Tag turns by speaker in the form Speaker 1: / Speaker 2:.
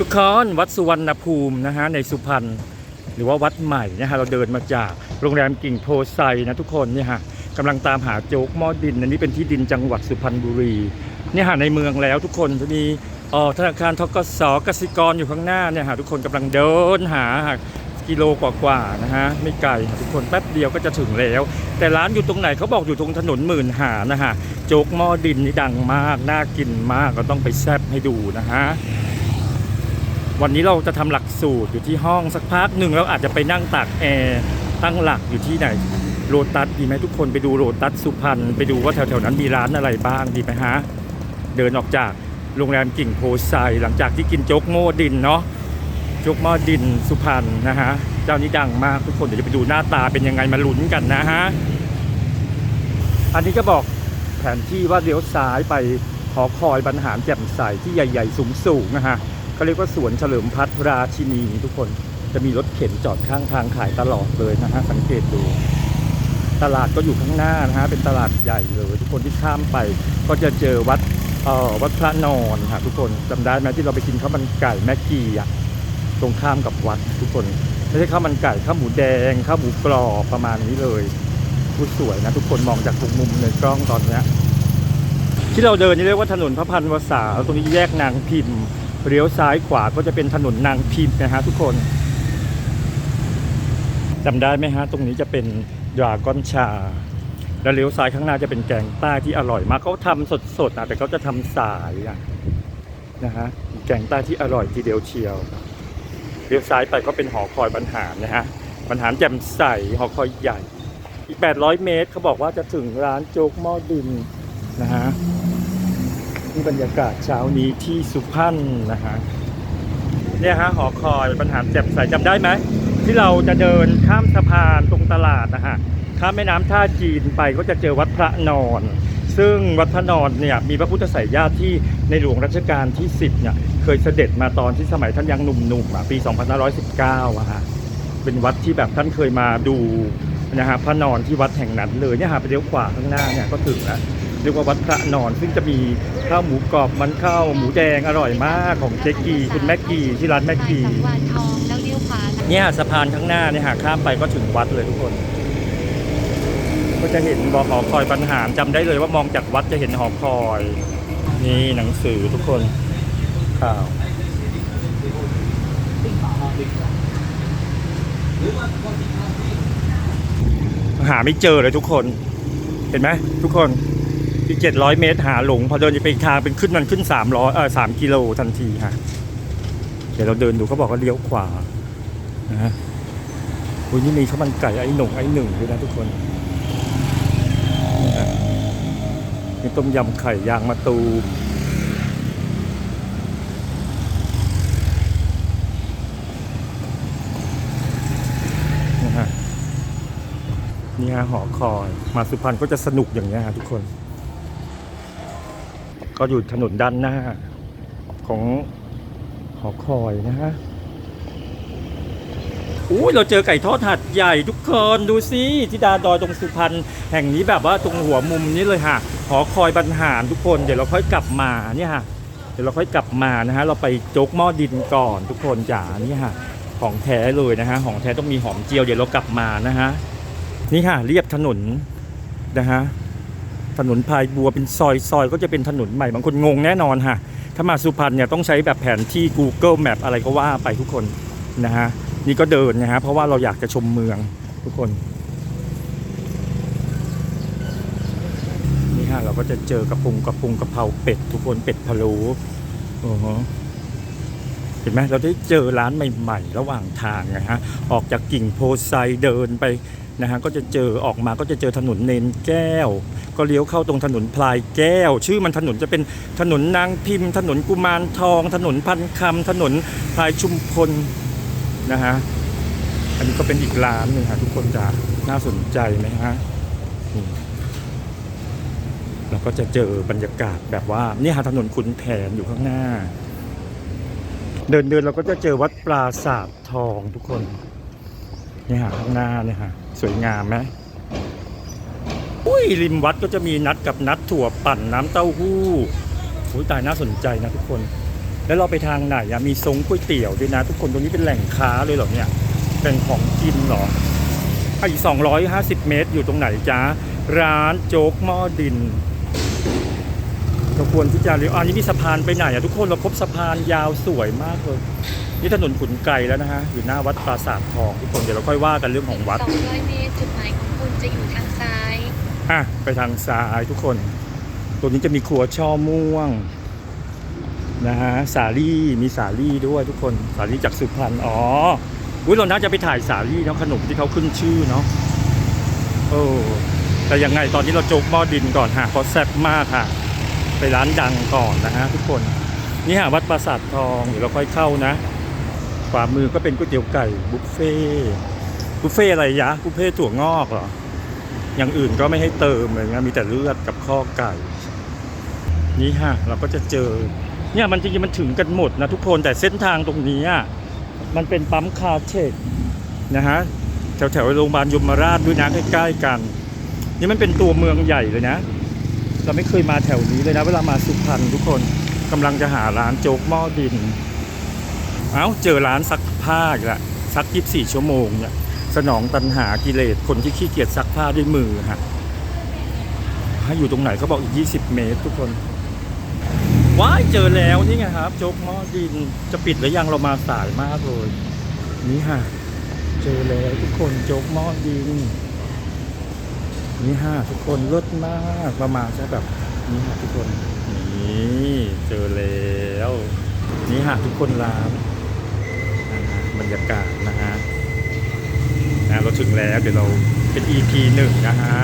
Speaker 1: ทุกคนวัดสุวรรณภูมินะฮะในสุพรรณหรือว่าวัดใหม่นะฮะเราเดินมาจากโรงแรมกิ่งโพไซนะทุกคนเนี่ยฮะกำลังตามหาโจ๊กหม้อดินอันนี้เป็นที่ดินจังหวัดสุพรรณบุรีเนี่ยฮะในเมืองแล้วทุกคนจะมีออธนาคารทกสกสิกรอยู่ข้างหน้าเนี่ยฮะทุกคนกำลังเดินหากิโลกว่าๆนะฮะไม่ไกลทุกคนแป๊บเดียวก็จะถึงแล้ว แต่ร้านอยู่ตรงไหนเขาบอกอยู่ตรงถนนหมื่นหานะฮะโจ๊กหม้อดินนี่ดังมากน่ากินมากก็ต้องไปแซบให้ดูนะฮะ วันนี้เราจะทำหลักสูตรอยู่ที่ห้องสักพักหนึ่งแล้วอาจจะไปนั่งตากแอร์ตั้งหลักอยู่ที่ไหนโรตัสดีไหมทุกคนไปดูโรตัสสุพรรณไปดูว่าแถวๆนั้นมีร้านอะไรบ้างดีไหมฮะเดินออกจากโรงแรมกิ่งโพไซหลังจากที่กินโจ๊กโม่ดินเนาะโจ๊กหม้อดินสุพรรณนะฮะเจ้านี้ดังมากทุกคนเดี๋ยวจะไปดูหน้าตาเป็นยังไงมาลุ้นกันนะฮะอันนี้ก็บอกแผนที่ว่าเลี้ยวซ้ายไปหอคอยบรรหารแจ่มใสที่ใหญ่ ๆ สูงๆนะฮะ เขาเรียกว่าสวนเฉลิมพัฒราชินีทุกคนจะมีรถเข็นจอดข้างทางขายตลอดเลยนะฮะสังเกตดู ตลาดก็อยู่ข้างหน้านะฮะเป็นตลาดใหญ่เลยทุกคนที่ข้ามไปก็จะเจอวัดเอ่อวัดพระนอนค่ะทุกคนจำได้ไหมที่เราไปกินข้าวมันไก่แม่กีอะตรงข้ามกับวัดทุกคนไม่ใช่ข้าวมันไก่ข้าวหมูแดงข้าวหมูกรอบประมาณนี้เลยพูดสวยนะทุกคนมองจากทุกมุมในกล้องตอนเนี้ยที่เราเดินนี่เรียกว่าถนนพระพันวษาตรงนี้แยกนางพิมพ์ เลี้ยวซ้ายขวาก็จะเป็นถนนนางพิมพ์นะฮะทุกคนจำได้ไหมฮะ ตรงนี้จะเป็นดราก้อนชา แล้วเลี้ยวซ้ายข้างหน้าจะเป็นแกงใต้ที่อร่อยมากเขาทำสดๆนะแต่เขาจะทำสายนะฮะแกงใต้ที่อร่อยทีเดียวเชียวเลี้ยวซ้ายไปก็เป็นหอคอยบรรหารนะฮะบรรหารแจ่มใสหอคอยใหญ่ อีก 800 เมตรเขาบอกว่าจะถึงร้านโจ๊กหม้อดินนะฮะ นี่บรรยากาศเช้านี้ที่สุพรรณนะฮะเนี่ยฮะหอคอยปัญหารแจ่มใสจำได้ไหมที่เราจะเดินข้ามสะพานตรงตลาดนะฮะข้ามแม่น้ำท่าจีนไปก็จะเจอวัดพระนอน ซึ่งวัดพระนอนเนี่ยมีพระพุทธไสยญาติที่ในหลวงรัชกาลที่ 10เนี่ยเคยเสด็จมาตอนที่สมัยท่านยังหนุ่มๆอะปี 2519อะฮะเป็นวัดที่แบบท่านเคยมาดูนะฮะพระนอนที่วัดแห่งนั้นเลยเนี่ยฮะไปเลี้ยวขวาข้างหน้าเนี่ยก็ถึงแล้ว รียกว่าวัดพระนอน ซึ่งจะมีข้าวหมูกรอบมันข้าวหมูแดงอร่อยมากของเจ๊กีคุณแม็กกี้ที่ร้านแม็กกี้
Speaker 2: สังวานทองแล้วเลี้ยวขวานะ
Speaker 1: เนี่ยสะพานข้างหน้าเนี่ยหากข้ามไปก็ถึงวัดเลยทุกคน ก็จะเห็นบอหอคอยปัญหารจำได้เลยว่ามองจากวัดจะเห็นหอคอย นี่หนังสือทุกคนข่าวหาไม่เจอเลยทุกคน เห็นไหมทุกคน อีกเจ็ดร้อยเมตรหาหลง พอเดินไปทางเป็นขึ้นมันขึ้นสามร้อยเออสามกิโลทันทีฮะเดี๋ยวเราเดินดูเขาบอกว่าเลี้ยวขวานะฮะโอ้ยนี่มีข้าวมันไก่ไอ้หนุ่งไอ้หนึ่งด้วยนะทุกคนนี่ฮะมีต้มยำไข่ยางมะตูมนะฮะนี่ฮะหอคอย มาสุพรรณก็จะสนุกอย่างนี้ยฮะทุกคน ก็อยู่ถนนด้านหน้าของหอคอยนะฮะอุ้ยเราเจอไก่ทอดหัดใหญ่ทุกคนดูสิที่ดาดอยตรงสุพรรณแห่งนี้แบบว่าตรงหัวมุมนี้เลยฮะหอคอยบรรหารทุกคนเดี๋ยวเราค่อยกลับมาเนี่ยฮะเดี๋ยวเราค่อยกลับมานะฮะเราไปโจ๊กหม้อดินก่อนทุกคนจ๋านี่ฮะของแท้เลยนะฮะของแท้ต้องมีหอมเจียวเดี๋ยวเรากลับมานะฮะนี่ค่ะเรียบถนนนะฮะ ถนนพายบัวเป็นซอยซอยก็จะเป็นถนนใหม่บางคนงงแน่นอนค่ะ ถ้ามาสุพรรณเนี่ยต้องใช้แบบแผนที่ Google Map อะไรก็ว่าไปทุกคนนะฮะนี่ก็เดินนะฮะเพราะว่าเราอยากจะชมเมืองทุกคนนี่ฮะเราก็จะเจอกระปุงกระปุงกระเพราเป็ดทุกคนเป็ดพะโล้โอ้โหเห็นไหมเราได้เจอร้านใหม่ ๆ ระหว่างทางนะฮะออกจากกิ่งโพไซเดินไป นะฮะก็จะเจอออกมาก็จะเจอถนนเนนแก้ว ก็เลี้ยวเข้าตรงถนนพลายแก้ว ชื่อมันถนนจะเป็นถนนนางพิมพ์ ถนนกุมารทอง ถนนพันคำถนนพลายชุมพลนะฮะอันนี้ก็เป็นอีกร้านหนึ่งฮะทุกคนจะน่าสนใจไหมฮะเราก็จะเจอบรรยากาศแบบว่านี่ฮะถนนขุนแผนอยู่ข้างหน้า เดินเดินเราก็จะเจอวัดปราสาททองทุกคนเนี่ยฮะข้างหน้าเนี่ยฮะ สวยงามไหมอุ้ยริมวัดก็จะมีนัดกับนัดถั่วปั่นน้ำเต้าหู้อุ้ยตายน่าสนใจนะทุกคน แล้วเราไปทางไหนอะมีซงก๋วยเตี๋ยวด้วยนะ ทุกคนตรงนี้เป็นแหล่งค้าเลยเหรอเนี่ยเป็นของกินเหรออีก250 เมตรอยู่ตรงไหนจ๊ะร้านโจ๊กหม้อดินเราควรที่จะเลี้ยวอันนี้มีสะพานไปไหนอะทุกคนเราพบสะพานยาวสวยมากเลย นี่ถนนขุนไกรแล้วนะฮะอยู่หน้าวัดปราสาททองทุกคนเดี๋ยวเราค่อยว่ากันเรื่องของวัด
Speaker 2: 200 เมตรจุดหมายของคุณจะอยู่ทางซ้าย
Speaker 1: อะไปทางซ้ายทุกคน ตัวนี้จะมีครัวช่อม่วงนะฮะสาลี่มีสาลี่ด้วยทุกคนสาลี่จากสุพรรณอ๋ออุ้ยเราน่าจะไปถ่ายสาลี่เนาะขนมที่เขาขึ้นชื่อเนาะโอ้แต่ยังไงตอนนี้เราโจกหม้อดินก่อนฮะเพราะแซ่บมากค่ะ ไปร้านดังก่อนนะฮะทุกคน นี่ฮะวัดปราสาททองเดี๋ยวเราค่อยเข้านะ ขวามือก็เป็นก๋วยเตี๋ยวไก่บุฟเฟ่บุฟเฟ่อะไรยะบุฟเฟ่ต์ถั่วงอกเหรออย่างอื่นก็ไม่ให้เติมเลยนะมีแต่เลือดกับข้อไก่ นี่ฮะเราก็จะเจอ เนี่ยมันจริงๆมันถึงกันหมดนะทุกคนแต่เส้นทางตรงนี้มันเป็นปั๊มคาร์เทคนะฮะแถวแถวๆโรงพยาบาลยมราชด้วยนะใกล้ๆกัน นี่มันเป็นตัวเมืองใหญ่เลยนะ เราไม่เคยมาแถวนี้เลยนะ เวลามาสุพรรณทุกคนกำลังจะหาร้านโจ๊กหม้อดิน เอ้าเจอร้านซักผ้าอีกละซัก 24 ชั่วโมงเนี่ยสนองตันหากิเลสคนที่ขี้เกียจซักผ้าด้วยมือฮะอยู่ตรงไหนเขาบอกอีก 20 เมตรทุกคน ว้ายเจอแล้วนี่ไงครับ โจ๊กหม้อดินจะปิดหรือยังเรามาสายมากเลย นี่ฮะเจอแล้วทุกคนโจ๊กหม้อดินนี่ฮะทุกคนลิศมากประมาณจะแบบนี่ฮะทุกคนนี่เจอแล้ว นี่ฮะทุกคนร้าน รยากาศนะฮะนะเราถึงแล้วเดี๋ยวเราเป็น EP หนึ่งนะฮะ